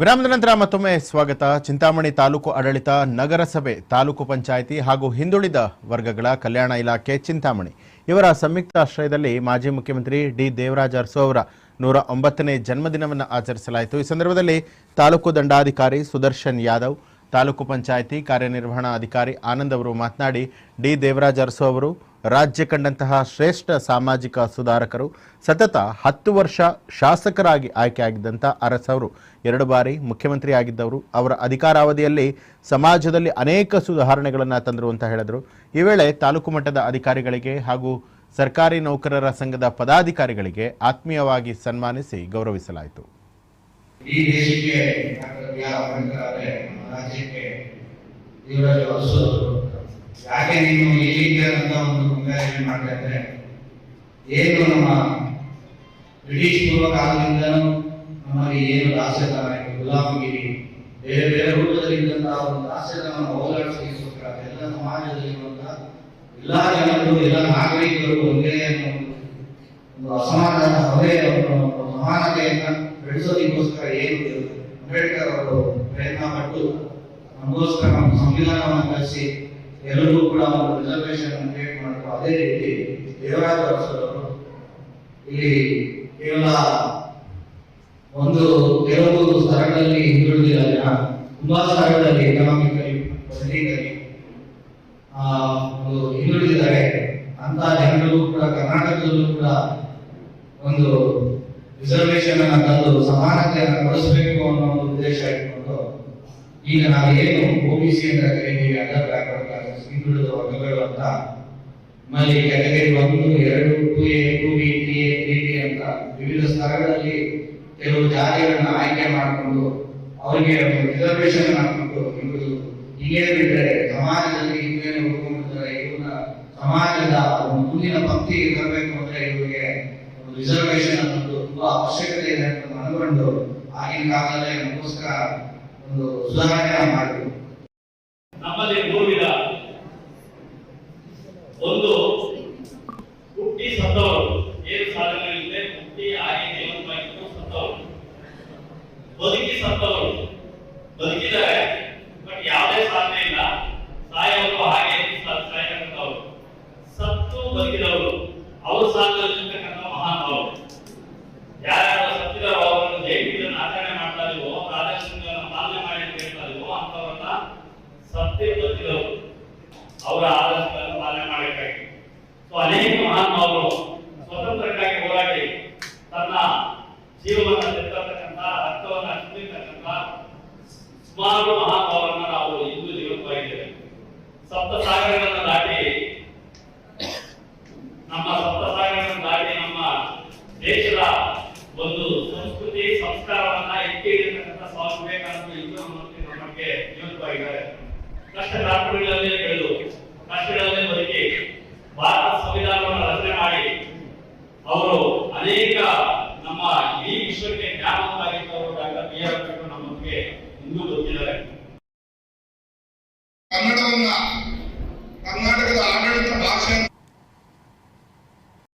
ವಿರಾಮದ ನಂತರ ಮತ್ತೊಮ್ಮೆ ಸ್ವಾಗತ. ಚಿಂತಾಮಣಿ ತಾಲೂಕು ಆಡಳಿತ, ನಗರಸಭೆ, ತಾಲೂಕು ಪಂಚಾಯಿತಿ ಹಾಗೂ ಹಿಂದುಳಿದ ವರ್ಗಗಳ ಕಲ್ಯಾಣ ಇಲಾಖೆ ಚಿಂತಾಮಣಿ. ಇವರ ಸಂಯುಕ್ತ ಆಶ್ರಯದಲ್ಲಿ ಮಾಜಿ ಮುಖ್ಯಮಂತ್ರಿ ಡಿ. ದೇವರಾಜ ಅರಸು ಅವರ ನೂರ ಒಂಬತ್ತನೇ ಜನ್ಮದಿನವನ್ನು ಆಚರಿಸಲಾಯಿತು. ಈ ಸಂದರ್ಭದಲ್ಲಿ ತಾಲೂಕು ದಂಡಾಧಿಕಾರಿ ಸುದರ್ಶನ್ ಯಾದವ್, ತಾಲೂಕು ಪಂಚಾಯಿತಿ ಕಾರ್ಯನಿರ್ವಹಣಾ ಅಧಿಕಾರಿ ಆನಂದ್ ಅವರು ಮಾತನಾಡಿ, ಡಿ. ದೇವರಾಜ ಅರಸು ಅವರು ರಾಜ್ಯ ಕಂಡಂತಹ ಶ್ರೇಷ್ಠ ಸಾಮಾಜಿಕ ಸುಧಾರಕರು ಸತತ ಹತ್ತು ವರ್ಷ ಶಾಸಕರಾಗಿ ಆಯ್ಕೆಯಾಗಿದ್ದಂಥ ಅರಸ್ ಅವರು. ಎರಡು ಬಾರಿ ಮುಖ್ಯಮಂತ್ರಿ ಆಗಿದ್ದವರು. ಅವರ ಅಧಿಕಾರಾವಧಿಯಲ್ಲಿ ಸಮಾಜದಲ್ಲಿ ಅನೇಕ ಸುಧಾರಣೆಗಳನ್ನು ತಂದರು ಅಂತ ಹೇಳಿದರು. ಈ ವೇಳೆ ತಾಲೂಕು ಮಟ್ಟದ ಅಧಿಕಾರಿಗಳಿಗೆ ಹಾಗೂ ಸರ್ಕಾರಿ ನೌಕರರ ಸಂಘದ ಪದಾಧಿಕಾರಿಗಳಿಗೆ ಆತ್ಮೀಯವಾಗಿ ಸನ್ಮಾನಿಸಿ ಗೌರವಿಸಲಾಯಿತು. ಯಾಕೆ ನೀನು ಇಲ್ಲಿಗೆ ಒಂದು ಕಂಪ್ಯಾರಿಸನ್ ಮಾಡ್ತಾ ಇದ್ದಾರೆ ಏನು ನಮ್ಮ ಬ್ರಿಟಿಷ್ ಪೂರ್ವ ಕಾಲದಿಂದ ನಮ್ಮಲ್ಲಿ ಏನು ದಾಸ್ಯತನ ಇತ್ತು, ಗುಲಾಮಗಿರಿ. ಬೇರೆ ಬೇರೆ ರೂಪದಲ್ಲಿದ್ದಂತಹ ಒಂದು ದಾಸ್ಯತನ ಹೋಗಲಾಡಿಸಲಿಕ್ಕೋಸ್ಕರ ಎಲ್ಲ ಸಮಾಜದಲ್ಲಿರುವಂತಹ ಎಲ್ಲ ಜನರು ಎಲ್ಲ ನಾಗರಿಕರು ಒಂದೇ ಒಂದು ಅಸಮಾಧಾನ ಹೊರೆ ಒಂದು ಸಮಾನತೆಯನ್ನ ಬೆಳೆಸೋದಕ್ಕೋಸ್ಕರ ಏನು ಅಂಬೇಡ್ಕರ್ ಅವರು ಪ್ರಯತ್ನ ಪಟ್ಟು ನಮಗೋಸ್ಕರ ನಮ್ಮ ಸಂವಿಧಾನವನ್ನು ಕಲಿಸಿ ಎಲ್ಲರಿಗೂ ಕೂಡ ಒಂದು ರಿಸರ್ವೇಶನ್ ಕ್ರಿಯೇಟ್ ಮಾಡಿದ್ರು. ಅದೇ ರೀತಿ ದೇವರಾಜ ಅರಸರವರು ಇಲ್ಲಿ ಕೇವಲ ಒಂದು ಕೆಲವು ಸ್ಥಳಗಳಲ್ಲಿ ಹಿಂದುಳಿದಿಲ್ಲ. ತುಂಬಾ ಸ್ಥಳಗಳಲ್ಲಿ ಎಕನಾಮಿಕಲಿ ಪೊಲಿಟಿಕಲಿ ಒಂದು ಹಿಂದುಳಿದಿದ್ದಾರೆ. ಅಂತ ಜನರಿಗೂ ಕೂಡ ಕರ್ನಾಟಕದಲ್ಲೂ ಕೂಡ ಒಂದು ರಿಸರ್ವೇಶನ್ ಅನ್ನ ತಂದು ಸಮಾನತೆಯನ್ನು ಕೊಡಿಸಬೇಕು ಅನ್ನೋ ಒಂದು ಉದ್ದೇಶ ಇಟ್ಕೊಂಡು ಈಗ ನಾವು ಏನು ಒಬಿಸಿ ಅಂತ ಕರೀತೀವಿ ಅದರ್ ಬ್ಯಾಕ್ವರ್ಡ್ ಹಿಂದುಳಿದ ವರ್ಗಗಳು ಅಂತ. ನಮ್ಮಲ್ಲಿ ಕ್ಯಾಟಗರಿ ಒಂದು, ಎರಡು two A two B three A three B ಅಂತ ವಿವಿಧ ಸ್ಥಳಗಳಲ್ಲಿ ಕೆಲವು ಜಾತಿಗಳನ್ನ ಆಯ್ಕೆ ಮಾಡಿಕೊಂಡು ಅವರಿಗೆ ರಿಸರ್ವೇಷನ್ ಹಾಕೊಂಡು ಇವರು ಹೀಗೆ ಬಿಟ್ಟರೆ ಸಮಾಜದಲ್ಲಿ ಹಿಂದೇನು ಉಳ್ಕೊಂಡಿದ್ದಾರೆ ಇವ್ರನ್ನ ಸಮಾಜದ ಮುಂದಿನ ಪಂಕ್ತಿ ತರಬೇಕು ಅಂದ್ರೆ ಇವರಿಗೆ ಒಂದು ರಿಸರ್ವೇಶನ್ ಅನ್ನೋದು ತುಂಬಾ ಅವಶ್ಯಕತೆ ಇದೆ ಅಂತ ಮನಗೊಂಡು ಆಗಿನ ಕಾಲದಲ್ಲಿ ನಮಗೋಸ್ಕರ ಒಂದು ಸುಧಾರಣೆ ಮಾಡಿದ್ರು ನಮ್ಮಲ್ಲಿ ಮೂರು ವಿಧ ಒಂದು ಹುಟ್ಟಿ ಸತ್ತವರು. ಏನು ಸಾಧನೆಗಳಿದೆ ಹುಟ್ಟಿ ಹಾಗೆ ಜೀವಂತವಾಗಿದ್ದು ಸತ್ತವರು. ಬದುಕಿ ಸತ್ತವರು. ಬದುಕಿದ್ದಾರೆ ಸತ್ಯ ಬದುಕಿದವರು ಅವರ ಆದರ್ಶಗಳನ್ನು ಪಾಲನೆ ಮಾಡಬೇಕಾಗಿ ಸೊ ಅನೇಕ ಮಹಾನುಭಾವರು ಸ್ವತಂತ್ರಕ್ಕಾಗಿ ಹೋರಾಡಿ ತನ್ನ ಜೀವವನ್ನು ತೆತ್ತತಕ್ಕಂಥ ರಕ್ತವನ್ನು ಚಿಂತಿರ್ತಕ್ಕಂಥ ಸುಮಾರು ಮಹಾನುಭಾವರನ್ನ ನಾವು ಇಂದು ಜೀವಂತವಾಗಿದ್ದೇವೆ ಸಪ್ತ ಸಾಗರಗಳನ್ನು ದಾಟಿ ನಮ್ಮ ಸಪ್ತ ಸಾಗರಗಳನ್ನು ದಾಟಿ ನಮ್ಮ ದೇಶದ ಒಂದು ಸಂಸ್ಕೃತಿ, ಸಂಸ್ಕಾರವನ್ನ ಎತ್ತಿ ಅಷ್ಟ ದಾಖಲೆಗಳಲ್ಲೇ ಬೆಳೆದು ಕಷ್ಟಗಳಲ್ಲೇ ಬದುಕಿ ಭಾರತ ಸಂವಿಧಾನವನ್ನು ರಚನೆ ಮಾಡಿ ಅವರು ಅನೇಕ ನಮ್ಮ ಈ ವಿಶ್ವಕ್ಕೆ ಜ್ಞಾನವಂತಾಗಿದ್ದವರು ಡಾಕ್ಟರ್ ಬಿ ಆರ್ ಅಂಬೇಡ್ಕರ್ ನಮ್ಮೊಂದಿಗೆ ಇಂದು ಬದುಕಿದ್ದಾರೆ ಕನ್ನಡವನ್ನ ಕರ್ನಾಟಕದ ಆಡಳಿತ ಭಾಷೆ